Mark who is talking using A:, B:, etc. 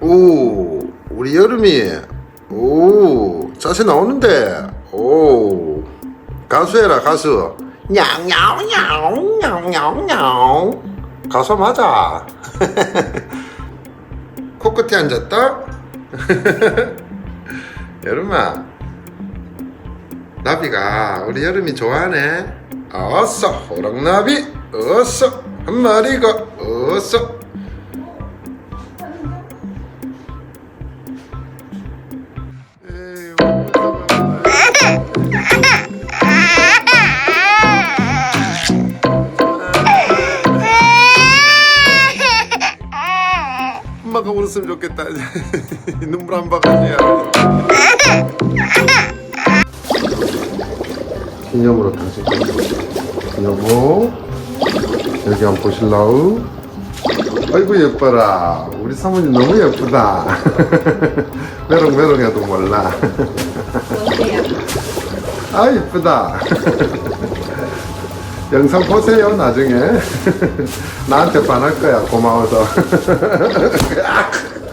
A: 오, 우리 여름이. 오, 자세 나오는데. 오, 가수해라, 가수. 냐옹냐옹냐옹냐옹냐옹. 가수 맞아. 코끝에 앉았다. 여름아. 나비가 우리 여름이 좋아하네. 어서, 호랑나비. 어서, 한 마리가. 어서. 엄마가 울었으면 좋겠다. 눈물 한 바가지야. 기념으로 당신 여보 여기 한번 보실라우? 아이고 예뻐라. 우리 사모님 너무 예쁘다. 메롱메롱해도 몰라. 아 이쁘다. 영상 보세요 나중에. 나한테 반할 거야 고마워서